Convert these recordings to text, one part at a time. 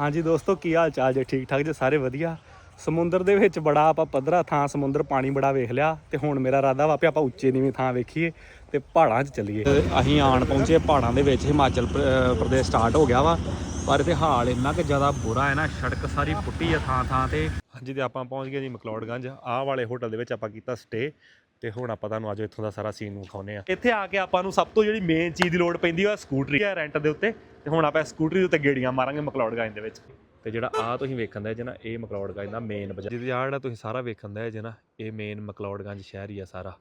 ਹਾਂਜੀ ਦੋਸਤੋ, ਕੀ ਹਾਲ ਚਾਲ ਜੇ? ਠੀਕ ਠਾਕ ਜੇ ਸਾਰੇ ਵਧੀਆ? ਸਮੁੰਦਰ ਦੇ ਵਿੱਚ ਬੜਾ ਆਪਾਂ ਪੱਧਰਾ ਥਾਂ ਸਮੁੰਦਰ ਪਾਣੀ ਬੜਾ ਵੇਖ ਲਿਆ ਤੇ ਹੁਣ ਮੇਰਾ ਇਰਾਦਾ ਵਾ ਵੀ ਆਪਾਂ ਉੱਚੇ ਨੀਵੇਂ ਥਾਂ ਵੇਖੀਏ ਤੇ ਪਹਾੜਾਂ 'ਚ ਚੱਲੀਏ। ਅਸੀਂ ਆਣ ਪਹੁੰਚੇ ਪਹਾੜਾਂ ਦੇ ਵਿੱਚ, ਹਿਮਾਚਲ ਪ੍ਰਦੇਸ਼ ਸਟਾਰਟ ਹੋ ਗਿਆ ਵਾ, ਪਰ ਇਹਦੇ ਹਾਲ ਇੰਨਾ ਕਿ ਜ਼ਿਆਦਾ ਬੁਰਾ ਹੈ ਨਾ, ਸੜਕ ਸਾਰੀ ਪੁੱਟੀ ਆ ਥਾਂ ਥਾਂ ਤੇ। ਹਾਂਜੀ ਤੇ ਆਪਾਂ ਪਹੁੰਚ ਗਏ ਜੀ ਮਕਲੌੜਗੰਜ, ਆਹ ਵਾਲੇ ਹੋਟਲ ਦੇ ਵਿੱਚ ਆਪਾਂ ਕੀਤਾ ਸਟੇ ਤੇ ਹੁਣ ਆਪਾਂ ਤੁਹਾਨੂੰ ਅੱਜ ਇੱਥੋਂ ਦਾ ਸਾਰਾ ਸੀਨ ਵਿਖਾਉਨੇ ਆ ਇੱਥੇ ਆ ਕੇ ਆਪਾਂ ਨੂੰ ਸਭ ਤੋਂ ਜਿਹੜੀ ਮੇਨ ਚੀਜ਼ ਦੀ ਲੋੜ ਪੈਂਦੀ ਆ ਸਕੂਟਰੀ ਆ, ਰੈਂਟ ਦੇ ਉੱਤੇ। ਤੇ ਹੁਣ ਆਪਾਂ ਸਕੂਟਰੀ ਦੇ ਉੱਤੇ ਗੇੜੀਆਂ ਮਾਰਾਂਗੇ ਮਕਲੌੜਗੰਜ ਦੇ ਵਿੱਚ। ਤੇ ਜਿਹੜਾ ਆ ਤੁਸੀਂ ਵੇਖਣ ਦਾ ਜੇ ਨਾ ਇਹ ਮਕਲੌੜਗੰਜ ਦਾ ਮੇਨ ਬਾਜ਼ਾਰ ਜਿਹਦੇ ਆ ਜਿਹੜਾ ਤੁਸੀਂ ਸਾਰਾ ਵੇਖਣ ਦਾ ਜੇ ਨਾ ਇਹ ਮੇਨ ਮਕਲੌੜਗੰਜ ਸ਼ਹਿਰ ਹੀ ਆ ਸਾਰਾ।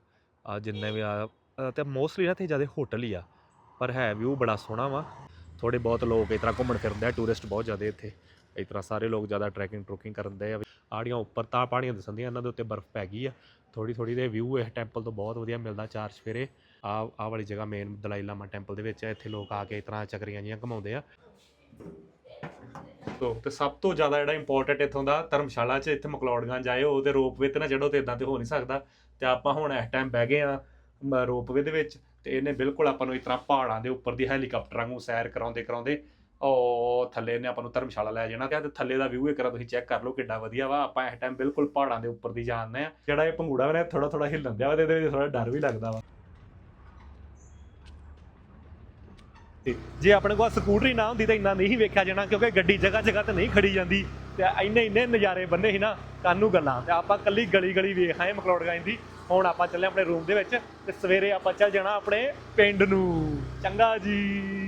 ਆ ਜਿੰਨੇ ਵੀ ਆ ਤੇ ਮੋਸਟਲੀ ਨਾ ਤੇ ਜ਼ਿਆਦਾ ਹੋਟਲ ਹੀ ਆ। ਪਰ ਹੈ ਵਿਊ ਬੜਾ ਸੋਹਣਾ ਵਾ। ਥੋੜੇ ਬਹੁਤ ਲੋਕ ਇਸ ਤਰ੍ਹਾਂ ਘੁੰਮਣ ਫਿਰਦੇ ਆ ਟੂਰਿਸਟ ਬਹੁਤ ਜ਼ਿਆਦਾ ਇੱਥੇ। ਇਸ ਤਰ੍ਹਾਂ ਸਾਰੇ ਲੋਕ ਜ਼ਿਆਦਾ ਟਰੈਕਿੰਗ ਟਰੁਕਿੰਗ ਕਰਨ ਦੇ ਆ ਆੜੀਆਂ ਉੱਪਰ ਤਾਂ ਪਹਾੜੀਆਂ ਦਿਸਣਦੀਆਂ ਇਹਨਾਂ ਦੇ ਉੱਤੇ ਬਰਫ਼ ਪੈ ਗਈ ਆ। ਥੋੜੀ ਥੋੜੀ ਦੇ ਵਿਊ ਇਹ ਟੈਂਪਲ ਤੋਂ ਬਹੁਤ ਵਧੀਆ ਮਿਲਦਾ ਚਾਰ ਸਵੇਰੇ ਆ ਆ ਵਾਲੀ ਜਗ੍ਹਾ ਮੇਨ ਦਲਾਈ ਲਾਮਾ ਟੈਂਪਲ ਦੇ ਵਿੱਚ ਆ, ਇੱਥੇ ਲੋਕ ਆ ਕੇ ਇਸ ਤਰ੍ਹਾਂ ਚੱਕਰੀਆਂ ਜੀਆਂ ਘਮਾਉਂਦੇ ਆ। ਤੋ ਤੇ ਸਭ ਤੋਂ ਜ਼ਿਆਦਾ ਜਿਹੜਾ ਇੰਪੋਰਟੈਂਟ ਇੱਥੋਂ ਦਾ ਧਰਮਸ਼ਾਲਾ 'ਚ ਇੱਥੇ ਮਕਲੌੜਗੰਜ ਆਏ ਹੋ ਤੇ ਰੋਪਵੇ ਤੇ ਨਾ ਚੜੋ ਤੇ ਇਦਾਂ ਤੇ ਹੋ ਨਹੀਂ ਸਕਦਾ। ਤੇ ਆਪਾਂ ਹੁਣ ਇਸ ਟਾਈਮ ਬਹਿ ਗਏ ਆ ਰੋਪਵੇ ਦੇ ਵਿੱਚ। ਤੇ ਇਹਨੇ ਬਿਲਕੁਲ ਆਪਾਂ ਨੂੰ ਇਸ ਤਰ੍ਹਾਂ ਪਹਾੜਾਂ ਦੇ ਉੱਪਰ ਦੀ ਹੈਲੀਕਾਪਟਰਾਂ ਨੂੰ ਸੈਰ ਕਰਾਉਂਦੇ ਕਰਾਉਂਦੇ ਉਹ ਥੱਲੇ ਨੇ ਆਪਾਂ ਨੂੰ ਧਰਮਸ਼ਾਲਾ ਲੈ ਜਾਣਾ ਤੇ ਥੱਲੇ ਦਾ ਵਿਊ ਇੱਕ ਵਾਰ ਤੁਸੀਂ ਚੈੱਕ ਕਰ ਲਓ ਕਿੱਡਾ ਵਧੀਆ ਵਾ, ਆਪਾਂ ਇਸ ਟਾਈਮ ਬਿਲਕੁਲ ਪਹਾੜਾਂ ਦੇ ਉੱਪਰ ਦੀ ਜਾਂਦੇ ਆ ਜਿਹੜਾ ਇਹ ਪੰਗੂੜਾ ਵਾ ਥੋੜਾ ਥੋੜਾ ਹਿੱਲਣ ਦਿਆ ਵਾ ਤੇ ਇਹਦੇ ਵਿੱਚ ਥੋੜਾ ਡਰ ਵੀ ਲੱਗਦਾ ਵਾ। ਤੇ ਜੇ ਆਪਣੇ ਕੋਲ ਸਕੂਟਰੀ ਨਾ ਹੁੰਦੀ ਤਾਂ ਇੰਨਾ ਨਹੀਂ ਵੇਖਿਆ ਜਾਣਾ ਕਿਉਂਕਿ ਗੱਡੀ ਜਗ੍ਹਾ ਜਗ੍ਹਾ ਤੇ ਨਹੀਂ ਖੜੀ ਜਾਂਦੀ। ਤੇ ਇੰਨੇ ਇੰਨੇ ਨਜ਼ਾਰੇ ਬੰਨੇ ਸੀ ਨਾ ਕਾਨੂੰ ਗੱਲਾਂ ਤੇ ਆਪਾਂ ਕੱਲੀ ਗਲੀ ਗਲੀ ਵੇਖ ਆਏ ਮਕਲੌੜਗੰਜ ਦੀ। ਹੁਣ ਆਪਾਂ ਚੱਲੇ ਆਪਣੇ ਰੂਮ ਦੇ ਵਿੱਚ ਤੇ ਸਵੇਰੇ ਆਪਾਂ ਚੱਲ ਜਾਣਾ ਆਪਣੇ ਪਿੰਡ ਨੂੰ। ਚੰਗਾ ਜੀ।